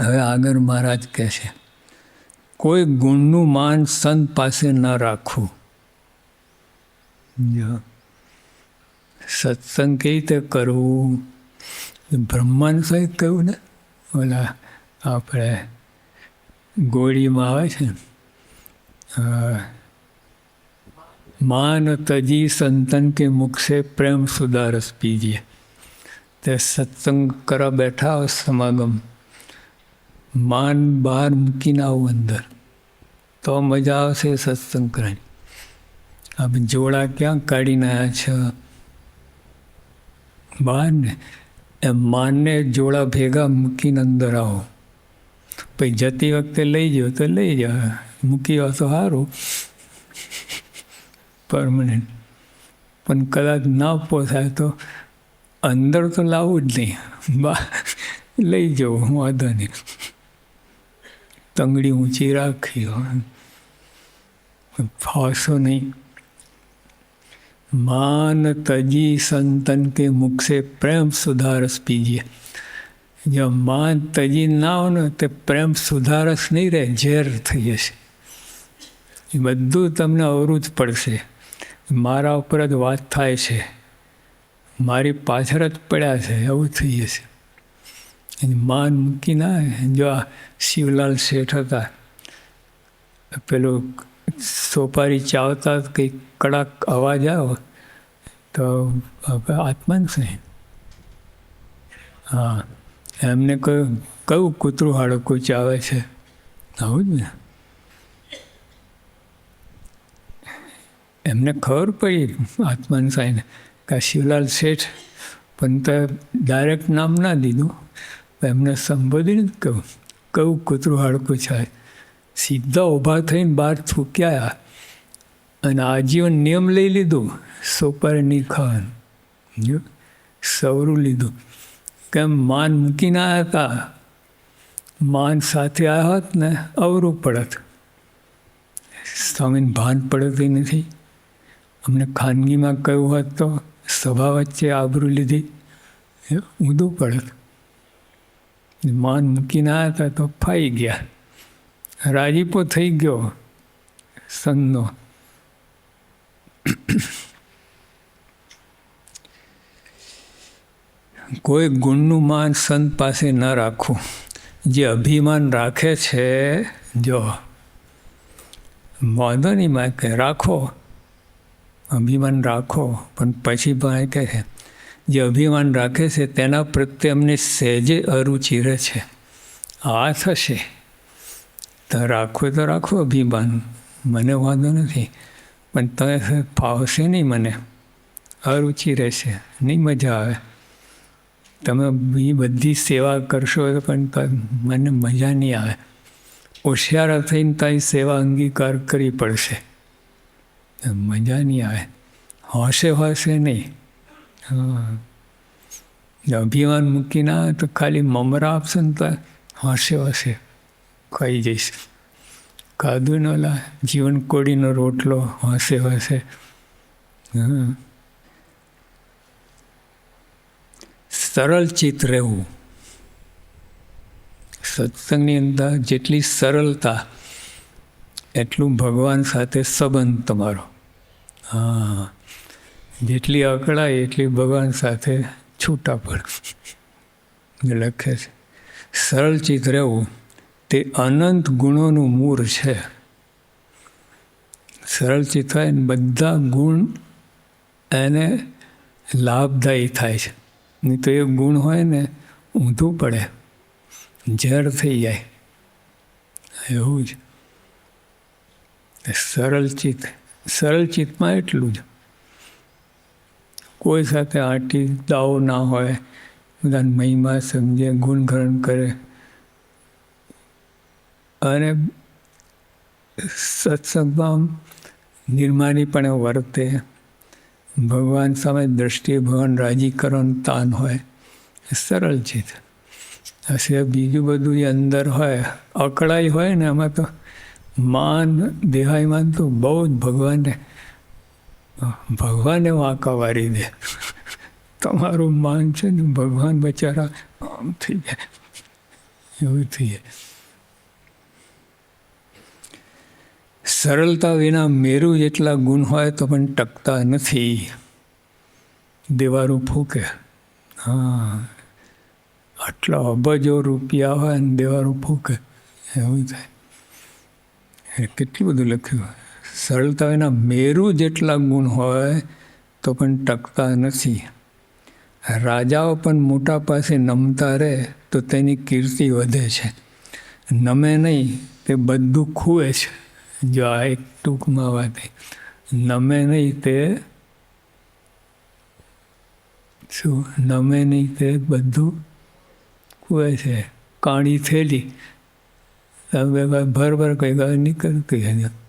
હવે આગળ મહારાજ કહે છે કોઈ ગુણનું માન સંત પાસે ન રાખવું. સત્સંગ કેવી રીતે કરવું? બ્રહ્માંડ સહિત કહ્યું ને, ઓલા આપણે ગોળીમાં આવે છે માન તજી સંતન કે મુખ से પ્રેમ સુધારસ પીજીએ તે સત્સંગ કરવા બેઠા સમાગમ. માન બહાર મૂકીને આવું અંદર. તો મજા આવશે સત્સંગ કરવાની. હવે જોડા ક્યાં કાઢીને આવ્યા છે? બહાર ને એ માનને જોડા ભેગા મૂકીને અંદર આવો. પછી જતી વખતે લઈ જાઓ તો લઈ જાઓ. મૂકી આવો તો સારું. પરમનન્ટ પણ કદાચ ના પોસાય તો અંદર તો લાવવું જ નહીં. બા, લઈ જવું વાંધો નહીં. તંગડી ઊંચી રાખી ફાવશો નહીં. માન તજી સંતન કે મુખ પ્રેમ સુધારસ પીજીએ જો માન તજી ના હો ને, તે પ્રેમ સુધારસ નહીં રહે, ઝેર થઈ જશે. એ બધું તમને અવરું પડશે. મારા ઉપર જ વાત થાય છે. મારી પાછળ જ પડ્યા છે, એવું થઈ જશે. એની માન મૂકી ના જો આ શિવલાલ શેઠ હતા, પેલું સોપારી ચાવતા કંઈક કડાક અવાજ આવ્યો તો આત્માન છે. હા, એમને કહ્યું, કયું કૂતરું હાડકું ચાવે છે? આવું જ ને. એમને ખબર પડી આત્માન સાઈને કે શિવલાલ શેઠ પણ તો ડાયરેક્ટ નામ ના દીધું. એમને સંબોધીને જ કહ્યું કયું કૂતરું હાડકું છે સીધા ઊભા થઈને બહાર થૂક્યા અને આજીવન નિયમ લઈ લીધું, સોપારી ખાવાનું જો, સવરું લીધું. કેમ માન મૂકીને આવ્યા હતા માન સાથે આવ્યા હોત ને અવરું પડત. સ્વામીને ભાન પડતી નથી. અમને ખાનગીમાં કહ્યું હોત તો સભા વચ્ચે આબરૂ લીધી. ઊંધું પડત. માન મૂકી ના હતા તો ફાઈ ગયા. રાજીપો થઈ ગયો સનનો કોઈ ગુણનું માન સંત પાસે ન રાખવું. જે અભિમાન રાખે છે, જો. વાંધો નહીં માં કે રાખો. અભિમાન રાખો, પણ પછી પણ કહે છે જે અભિમાન રાખે છે, તેના પ્રત્યે અમને સહેજે અરુચિ રહે છે. આ થશે. તો રાખવું તો રાખો અભિમાન. મને વાંધો નથી. પણ તમે ફાવશે નહીં મને. અરુચિ રહેશે. નહીં મજા આવે. તમે એ બધી સેવા કરશો પણ મને મજા નહીં આવે. હોશિયાર થઈને તારી સેવા અંગીકાર કરવી પડશે. મજા નહીં આવે. હોશે હોશે નહીં. હા. અભિમાન મૂકીને તો ખાલી મમરા આપશે ને તો હશે હશે ખાઈ જઈશ. કાદું ન લા જીવન કોડીનો રોટલો હશે હશે હા સરળ ચિત્ત રહેવું. સત્સંગની અંદર જેટલી સરળતા, એટલું ભગવાન સાથે સંબંધ તમારો. હા. જેટલી અકળાય એટલી ભગવાન સાથે છૂટા પડે. લખે છે, સરળ ચિત્ત રહેવું, તે અનંત ગુણોનું મૂળ છે. સરળ થાય ને બધા ગુણ એને લાભદાયી થાય છે. નહીં તો એ ગુણ હોય ને ઊંધું પડે, ઝેર થઈ જાય. એવું જ. સરળ સરળચિતમાં એટલું જ. કોઈ સાથે આટી દાવો ના હોય બધા મહિમા સમજે ગુણગ્રહણ કરે. અને સત્સંગમાં નિર્માણીપણે વર્તે. ભગવાન સામે દ્રષ્ટિએ ભગવાન રાજી કરવાનું તાન હોય સરળ છે. હશે બીજું બધું એ અંદર હોય, અકળાઈ હોય ને એમાં તો માન, દેહાયમાન તો બહુ જ ભગવાનને ભગવાને વાંકા વારી દે. તમારું માન છે ને ભગવાન બચારા આમ થઈ જાય. એવું થઈ જાય. સરળતા વિના મેરુ જેટલા ગુણ હોય તો પણ ટકતા નથી. દેવારું ફૂકે હા. આટલા અબજો રૂપિયા હોય ને દેવારું ફૂકે એવું થાય. કેટલું બધું લખ્યું સરળતા વિના મેરુ જેટલા ગુણ હોય તો પણ ટકતા નથી. રાજાઓ પણ મોટા પાસે નમતા રહે તો તેની કીર્તિ વધે છે. નમે નહીં, તે બધું ખૂએ છે. જો આ એક ટૂંકમાં વાત નમે નહીં તે શું? નમે નહીં તે બધું ખુએ છે. કાણી થેલી. ભર ભર કંઈ નીકળતી હજુ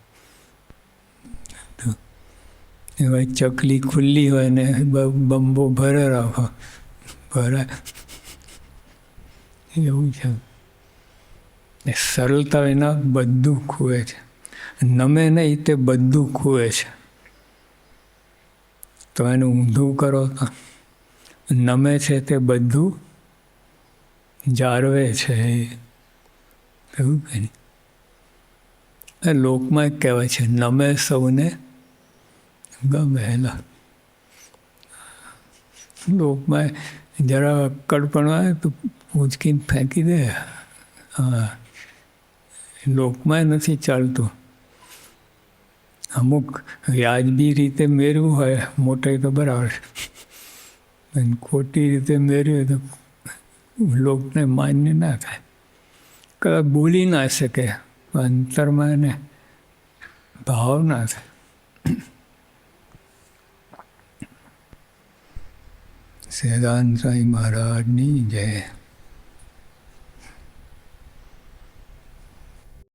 એમાં ચકલી ખુલ્લી હોય ને બંબો ભરે રાખો. ભરાય એવું છે. ને સરળતા વિના બધું ખૂએ છે. નમે નહીં તે બધું ખૂએ છે. તો એનું ઊંધું કરો તો. નમે છે તે બધું જાળવે છે. એવું કે લોકમાં કહેવાય છે, નમે સૌને ગમેલા. લોકમાં જરા કડપણ આવે તો પૂંચકીને ફેંકી દે. હા. લોકમાં નથી ચાલતું. અમુક વ્યાજબી રીતે મેળવું હોય, મોટે તો બરાબર. અને ખોટી રીતે મેળવ્યું તો લોકને માન્ય ના થાય. કદાચ બોલી ના શકે, અંતરમાં એને ભાવ ના થાય. સહેદાન સાંઈ મહારાજની જય.